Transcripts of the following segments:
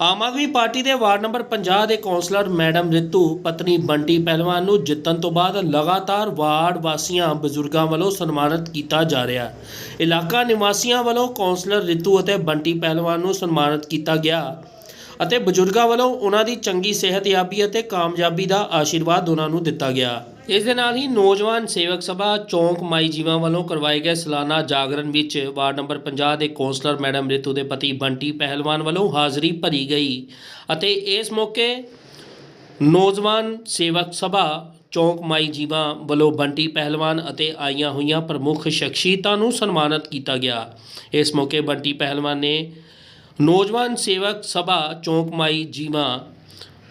ਆਮ Aadmi party ਦੇ ward number 50 ਦੇ councillor madam Ritu, ਪਤਨੀ ਬੰਟੀ ਪਹਿਲਵਾਨ ਨੂੰ ਜਿੱਤਣ ਤੋਂ ਬਾਅਦ ਲਗਾਤਾਰ ਵਾਰਡ ਵਾਸੀਆਂ ਬਜ਼ੁਰਗਾਂ ਵੱਲੋਂ ਸਨਮਾਨਿਤ ਕੀਤਾ ਜਾ ਰਿਹਾ ਇਲਾਕਾ ਨਿਵਾਸੀਆਂ ਵੱਲੋਂ ਕੌਂਸਲਰ ਰਿਤੂ ਅਤੇ ਬੰਟੀ ਪਹਿਲਵਾਨ ਨੂੰ ਸਨਮਾਨਿਤ ਕੀਤਾ ਗਿਆ ਅਤੇ ਬਜ਼ੁਰਗਾਂ ਵੱਲੋਂ ਉਹਨਾਂ ਦੀ ਚੰਗੀ ਸਿਹਤਯਾਬੀ ਅਤੇ ਕਾਮਯਾਬੀ ਦਾ ਆਸ਼ੀਰਵਾਦ ਉਹਨਾਂ ਨੂੰ ਦਿੱਤਾ ਗਿਆ। ਇਸ ਦੇ ਨਾਲ ਹੀ ਨੌਜਵਾਨ ਸੇਵਕ ਸਭਾ ਚੌਂਕ ਮਾਈ ਜੀਵਾਂ ਵੱਲੋਂ ਕਰਵਾਏ ਗਏ ਸਾਲਾਨਾ ਜਾਗਰਣ ਵਿੱਚ ਵਾਰਡ ਨੰਬਰ 50 ਦੇ ਕੌਂਸਲਰ ਮੈਡਮ ਰਿਤੂ ਦੇ ਪਤੀ ਬੰਟੀ ਪਹਿਲਵਾਨ ਵੱਲੋਂ ਹਾਜ਼ਰੀ ਭਰੀ ਗਈ ਅਤੇ ਇਸ ਮੌਕੇ ਨੌਜਵਾਨ ਸੇਵਕ ਸਭਾ ਚੌਂਕ ਮਾਈ ਜੀਵਾਂ ਵੱਲੋਂ ਬੰਟੀ ਪਹਿਲਵਾਨ ਅਤੇ ਆਈਆਂ ਹੋਈਆਂ ਪ੍ਰਮੁੱਖ ਸ਼ਖਸੀਅਤਾਂ ਨੂੰ ਸਨਮਾਨਿਤ ਕੀਤਾ ਗਿਆ। ਇਸ ਮੌਕੇ ਬੰਟੀ ਪਹਿਲਵਾਨ ਨੇ ਨੌਜਵਾਨ ਸੇਵਕ ਸਭਾ ਚੌਂਕ ਮਾਈ ਜੀਵਾਂ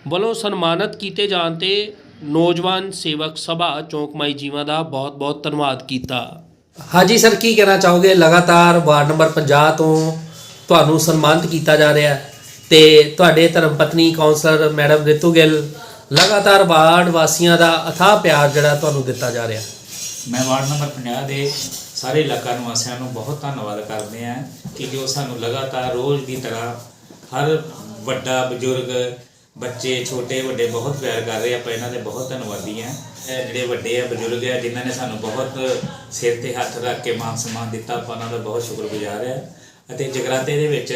ਵੱਲੋਂ ਸਨਮਾਨਿਤ ਕੀਤੇ ਜਾਣ ਤੇ ਨੌਜਵਾਨ ਸੇਵਕ ਸਭਾ ਚੌਂਕ ਮਾਈ ਜੀਵਾਂ ਦਾ ਬਹੁਤ-ਬਹੁਤ ਧੰਨਵਾਦ ਕੀਤਾ। ਹਾਂਜੀ ਸਰ ਕੀ ਕਹਿਣਾ ਚਾਹੋਗੇ? ਲਗਾਤਾਰ ਵਾਰਡ ਨੰਬਰ 50 ਤੋਂ ਤੁਹਾਨੂੰ ਸਨਮਾਨਿਤ ਕੀਤਾ ਜਾ ਰਿਹਾ ਹੈ ਤੇ ਤੁਹਾਡੇ ਧਰਮ ਪਤਨੀ ਕਾਉਂਸਲਰ ਮੈਡਮ ਰਿਤੂ ਗਿੱਲ ਲਗਾਤਾਰ ਵਾਰਡ ਵਾਸੀਆਂ ਦਾ ਅਥਾਹ ਪਿਆਰ ਜਿਹੜਾ ਤੁਹਾਨੂੰ ਦਿੱਤਾ ਜਾ ਰਿਹਾ ਮੈਂ ਵਾਰਡ ਨੰਬਰ 50 ਦੇ ਸਾਰੇ ਇਲਾਕਾ ਨਿਵਾਸੀਆਂ ਨੂੰ ਬਹੁਤ ਧੰਨਵਾਦ ਕਰਦੇ ਹਾਂ ਕਿ ਜੋ ਸਾਨੂੰ ਲਗਾਤਾਰ ਰੋਜ਼ ਦੀ ਤਰ੍ਹਾਂ ਹਰ ਵੱਡਾ ਬਜ਼ੁਰਗ ਬੱਚੇ ਛੋਟੇ, ਵੱਡੇ ਬਹੁਤ ਪਿਆਰ ਕਰ ਰਹੇ ਆਪਾਂ ਇਹਨਾਂ ਦੇ ਬਹੁਤ ਧੰਨਵਾਦੀ ਹਾਂ। ਇਹ ਜਿਹੜੇ ਵੱਡੇ ਆ, ਬਜ਼ੁਰਗ ਆ, ਜਿਨ੍ਹਾਂ ਨੇ ਸਾਨੂੰ ਬਹੁਤ ਸਿਰ ਤੇ ਹੱਥ ਰੱਖ ਕੇ ਮਾਨ ਸਨਮਾਨ ਦਿੱਤਾ, ਆਪਾਂ ਉਹਨਾਂ ਦਾ ਬਹੁਤ ਸ਼ੁਕਰਗੁਜ਼ਾਰ ਹਾਂ। ਅਤੇ ਜਗਰਾਤੇ ਦੇ ਵਿੱਚ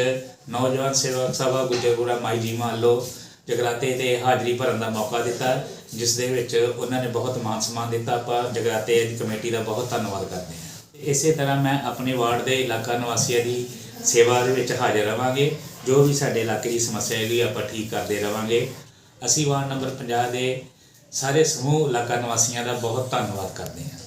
ਨੌਜਵਾਨ ਸੇਵਕ ਸਭਾ ਗੁਜਰਪੁਰਾ ਮਾਈ ਜੀ ਵੱਲੋਂ ਜਗਰਾਤੇ ਤੇ ਹਾਜ਼ਰੀ ਭਰਨ ਦਾ ਮੌਕਾ ਦਿੱਤਾ, ਜਿਸ ਦੇ ਵਿੱਚ ਉਹਨਾਂ ਨੇ ਬਹੁਤ ਮਾਨ ਸਨਮਾਨ ਦਿੱਤਾ। ਆਪਾਂ ਜਗਰਾਤੇ ਦੀ ਕਮੇਟੀ ਦਾ ਬਹੁਤ ਧੰਨਵਾਦ ਕਰਦੇ ਹਾਂ। ਇਸੇ ਤਰ੍ਹਾਂ ਮੈਂ ਆਪਣੇ ਵਾਰਡ ਦੇ ਇਲਾਕਾ ਨਿਵਾਸੀਆਂ ਦੀ ਸੇਵਾ ਦੇ ਵਿੱਚ ਹਾਜ਼ਰ ਰਵਾਂਗੇ। ਜੋ ਵੀ ਸਾਡੇ ਇਲਾਕੇ ਦੀ ਸਮੱਸਿਆ ਹੈਗੀ, ਆਪਾਂ ਠੀਕ ਕਰਦੇ ਰਵਾਂਗੇ। ਅਸੀਂ ਵਾਰਡ ਨੰਬਰ 50 ਦੇ ਸਾਰੇ ਸਮੂਹ, ਇਲਾਕਾ ਨਿਵਾਸੀਆਂ ਦਾ ਬਹੁਤ ਧੰਨਵਾਦ ਕਰਦੇ ਹਾਂ।